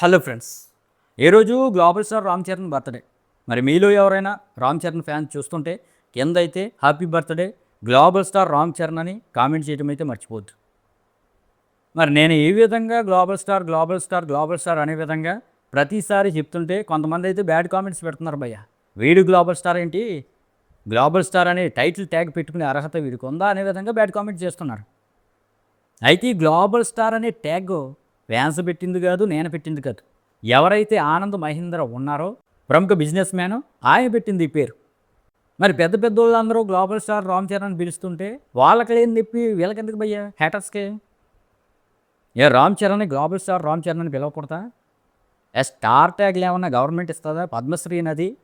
Hello friends ఈరోజు global star Ram Charan birthday? మరి మీలో ఎవరైనా రామ్ చరణ్ ఫ్యాన్స్ చూస్తుంటే కింద అయితే happy birthday global star Ram Charan అని కామెంట్ చేయడం అయితే మర్చిపోద్దు మరి నేను ఏ విధంగా global star global star global star అనే విధంగా ప్రతిసారి చెప్తుంటే కొంతమంది అయితే బ్యాడ్ కామెంట్స్ పెడుతున్నారు భయ్య. వీడు గ్లోబల్ స్టార్ ఏంటి? గ్లోబల్ స్టార్ అనే టైటిల్ ట్యాగ్ పెట్టుకునే అర్హత వీడికి ఉందా అనే విధంగా బ్యాడ్ కామెంట్ చేస్తున్నారు. అయితే ఈ గ్లోబల్ స్టార్ అనే ట్యాగ్ ఫ్యాన్స్ పెట్టింది కాదు నేను పెట్టింది కాదు. ఎవరైతే ఆనంద్ మహేంద్ర ఉన్నారో ప్రముఖ బిజినెస్ మ్యాన్ ఆయన పెట్టింది ఈ పేరు. మరి పెద్ద పెద్ద వాళ్ళందరూ గ్లోబల్ స్టార్ రామ్ చరణ్ పిలుస్తుంటే వాళ్ళకి లేని చెప్పి వీళ్ళకెందుకు భయ్యా? హ్యాటర్స్కే ఏ రామ్ చరణ్ గ్లోబల్ స్టార్ రామ్ చరణ్ అని పిలవకూడదా? ఏ స్టార్ ట్యాగ్లు ఏమన్నా గవర్నమెంట్ ఇస్తుందా? పద్మశ్రీ నది?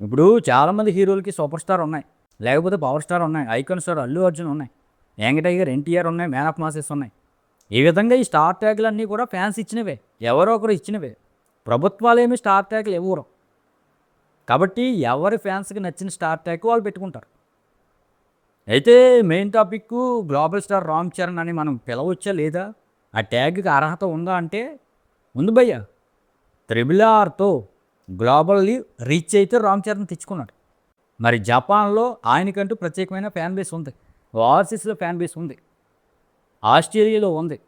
ఇప్పుడు చాలామంది హీరోలకి సూపర్ స్టార్ ఉన్నాయి. లేకపోతే పవర్ స్టార్ ఉన్నాయి. ఐకాన్ స్టార్ అల్లు అర్జున్ ఉన్నాయి. యాంగ్ టైగర్ ఎన్టీఆర్ ఉన్నాయి. మ్యాన్ ఆఫ్ మాసెస్ ఉన్నాయి. ఈ విధంగా ఈ స్టార్ ట్యాగ్లన్నీ కూడా ఫ్యాన్స్ ఇచ్చినవే. ఎవరో ఒకరు ఇచ్చినవే. ప్రభుత్వాలు ఏమి స్టార్ ట్యాగులు ఇవ్వరు. కాబట్టి ఎవరి ఫ్యాన్స్కి నచ్చిన స్టార్ ట్యాగ్ వాళ్ళు పెట్టుకుంటారు. అయితే main topic global star Ram Charan అని మనం పిలవచ్చా లేదా? ఆ ట్యాగ్కి అర్హత ఉందా అంటే ఉంది భయ్య. త్రిబుల్ ఆర్తో గ్లోబల్లీ రీచ్ అయితే రామ్ చరణ్ తెచ్చుకున్నాడు. మరి జపాన్లో ఆయనకంటూ ప్రత్యేకమైన ఫ్యాన్ బేస్ ఉంది. ఓవర్సీస్లో ఫ్యాన్ బేస్ ఉంది. ఆస్ట్రేలియాలో ఉంది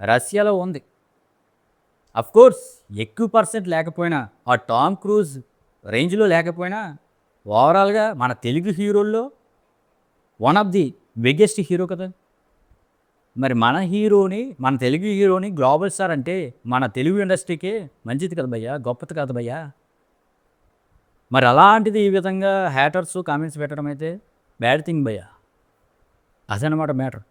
రష్యాలో ఉంది. కోర్స్ ఎక్కువ పర్సెంట్ లేకపోయినా ఆ టామ్ క్రూజ్ రేంజ్లో లేకపోయినా ఓవరాల్గా మన Telugu హీరోల్లో one of the biggest hero కదా. మరి మన హీరోని మన తెలుగు హీరోని గ్లోబల్ స్టార్ అంటే మన తెలుగు ఇండస్ట్రీకే మంచిది కదా భయ్యా గొప్పది కదా భయ్యా. మరి అలాంటిది ఈ విధంగా హ్యాటర్స్ కామెంట్స్ పెట్టడం అయితే బ్యాడ్ థింగ్ భయ్యా. అదనమాట మ్యాటర్